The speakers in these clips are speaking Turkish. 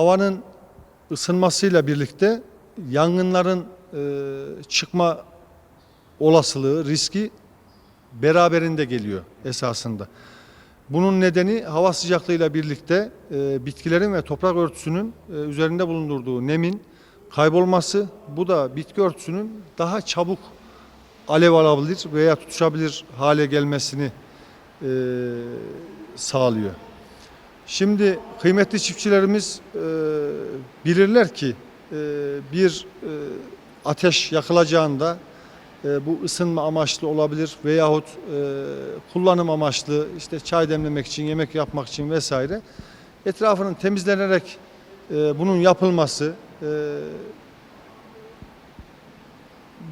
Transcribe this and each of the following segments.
havanın ısınmasıyla birlikte yangınların e, çıkma olasılığı, riski beraberinde geliyor esasında. Bunun nedeni hava sıcaklığıyla birlikte e, bitkilerin ve toprak örtüsünün e, üzerinde bulundurduğu nemin kaybolması. Bu da bitki örtüsünün daha çabuk alev alabilir veya tutuşabilir hale gelmesini e, sağlıyor. Şimdi kıymetli çiftçilerimiz e, bilirler ki e, bir e, ateş yakılacağında bu ısınma amaçlı olabilir veyahut e, kullanım amaçlı işte çay demlemek için, yemek yapmak için vesaire etrafının temizlenerek bunun yapılması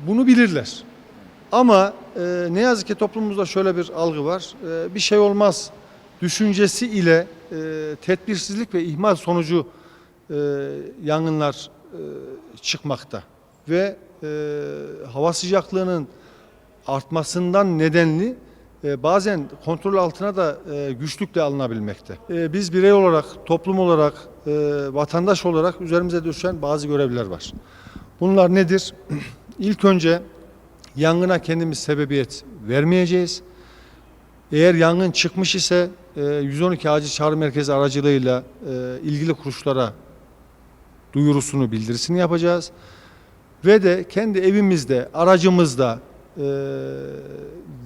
bunu bilirler. Ama e, ne yazık ki toplumumuzda şöyle bir algı var. E, bir şey olmaz düşüncesi ile e, tedbirsizlik ve ihmal sonucu e, yangınlar e, çıkmakta. Ve e, hava sıcaklığının artmasından nedenli e, bazen kontrol altına da e, güçlükle alınabilmekte. E, biz birey olarak, toplum olarak, e, vatandaş olarak üzerimize düşen bazı görevler var. Bunlar nedir? İlk önce yangına kendimiz sebebiyet vermeyeceğiz. Eğer yangın çıkmış ise 112 acil çağrı merkezi aracılığıyla e, ilgili kuruluşlara duyurusunu, bildirisini yapacağız. Ve de kendi evimizde, aracımızda e,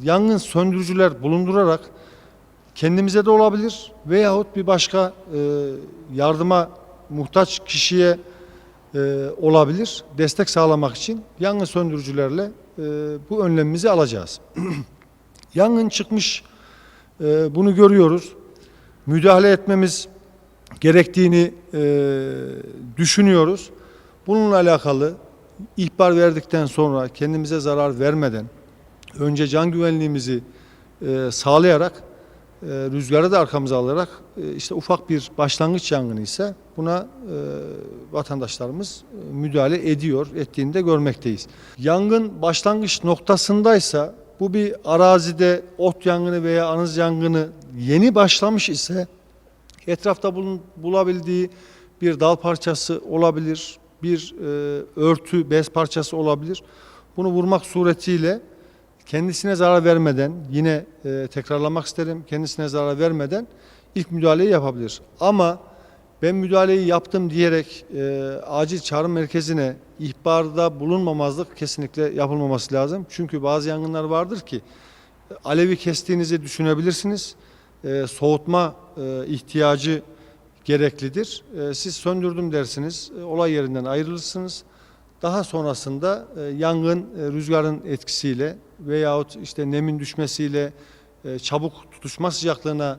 yangın söndürücüler bulundurarak kendimize de olabilir veyahut bir başka e, yardıma muhtaç kişiye olabilir. Destek sağlamak için yangın söndürücülerle bu önlemimizi alacağız. Yangın çıkmış, e, bunu görüyoruz. Müdahale etmemiz gerektiğini e, düşünüyoruz. Bununla alakalı ihbar verdikten sonra kendimize zarar vermeden önce can güvenliğimizi e, sağlayarak e, rüzgarı da arkamıza alarak e, işte ufak bir başlangıç yangını ise buna vatandaşlarımız müdahale ediyor, ettiğini de görmekteyiz. Yangın başlangıç noktasındaysa bu bir arazide ot yangını veya anız yangını yeni başlamış ise etrafta bulun, bulabildiği bir dal parçası olabilir, bir e, örtü, bez parçası olabilir. Bunu vurmak suretiyle kendisine zarar vermeden, yine e, tekrarlamak isterim, kendisine zarar vermeden ilk müdahaleyi yapabilir. Ama ben müdahaleyi yaptım diyerek e, acil çağrı merkezine ihbarda bulunmamazlık kesinlikle yapılmaması lazım. Çünkü bazı yangınlar vardır ki alevi kestiğinizi düşünebilirsiniz. E, soğutma e, ihtiyacı gereklidir. E, siz söndürdüm dersiniz, e, olay yerinden ayrılırsınız. Daha sonrasında e, yangın e, rüzgarın etkisiyle veyahut işte nemin düşmesiyle e, çabuk tutuşma sıcaklığına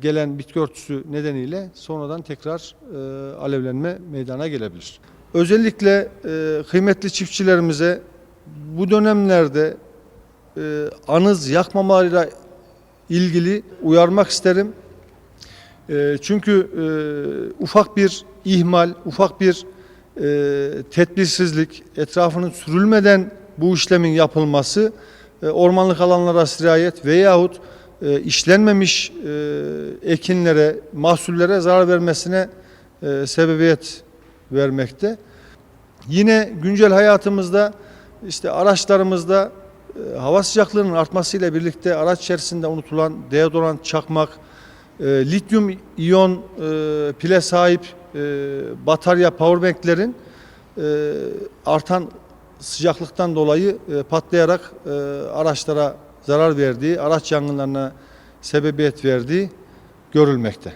gelen bitki örtüsü nedeniyle sonradan tekrar e, alevlenme meydana gelebilir. Özellikle e, kıymetli çiftçilerimize bu dönemlerde e, anız yakmamalarıyla ilgili uyarmak isterim. E, çünkü e, ufak bir ihmal, ufak bir e, tedbirsizlik, etrafının sürülmeden bu işlemin yapılması, e, ormanlık alanlara sirayet veyahut e, işlenmemiş e, ekinlere, mahsullere zarar vermesine e, sebebiyet vermekte. Yine güncel hayatımızda işte araçlarımızda e, hava sıcaklığının artmasıyla birlikte araç içerisinde unutulan deodorant, çakmak, e, lityum iyon e, pile sahip e, batarya powerbanklerin e, artan sıcaklıktan dolayı e, patlayarak e, araçlara zarar verdiği, araç yangınlarına sebebiyet verdiği görülmekte.